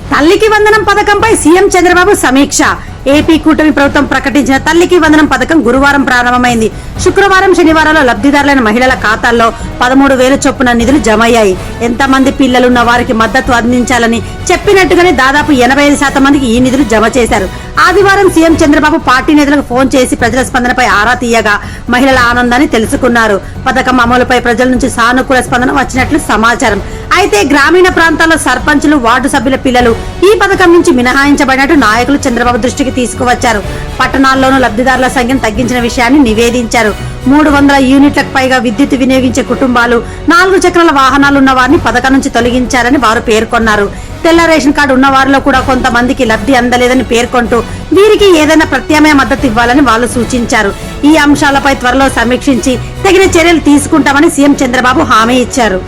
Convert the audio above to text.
తల్లికి వందనం పథకంపై సీఎం చంద్రబాబు సమీక్ష. ఏపీ కూటమి ప్రభుత్వం ప్రకటించిన తల్లికి వందనం పథకం గురువారం ప్రారంభమైంది. శుక్రవారం శనివారాల్లో లబ్ధిదారులైన మహిళల ఖాతాల్లో పదమూడు వేల చొప్పున నిధులు జమ అయ్యాయి ఎంతమంది పిల్లలున్న వారికి మద్దతు అందించాలని చెప్పినట్టుగానే దాదాపు ఎనభై ఐదు శాతం మందికి ఈ నిధులు జమ చేశారు. ఆదివారం సీఎం చంద్రబాబు పార్టీ నేతలకు ఫోన్ చేసి ప్రజల స్పందనపై ఆరా తీయగా మహిళల ఆనందాన్ని తెలుసుకున్నారు. పథకం అమలుపై ప్రజల నుంచి సానుకూల స్పందన వచ్చినట్లు సమాచారం. అయితే గ్రామీణ ప్రాంతాల్లో సర్పంచులు వార్డు సభ్యుల పిల్లలు ఈ పథకం నుంచి మినహాయించబడినట్టు నాయకులు చంద్రబాబు దృష్టికి తీసుకువచ్చారు. పట్టణాల్లోనూ లబ్ధిదారుల సంఖ్యను తగ్గించిన విషయాన్ని నివేదించారు. మూడు వందల యూనిట్లకు పైగా విద్యుత్ వినియోగించే కుటుంబాలు నాలుగు చక్రాల వాహనాలు ఉన్న వారిని పథకం నుంచి తొలగించారని వారు పేర్కొన్నారు. తెల్ల రేషన్ కార్డు ఉన్న వారిలో కూడా కొంతమందికి లబ్ధి అందలేదని పేర్కొంటూ వీరికి ఏదైనా ప్రత్యామ్నాయ మద్దతు ఇవ్వాలని వాళ్ళు సూచించారు. ఈ అంశాలపై త్వరలో సమీక్షించి తగిన చర్యలు తీసుకుంటామని సీఎం చంద్రబాబు హామీ ఇచ్చారు.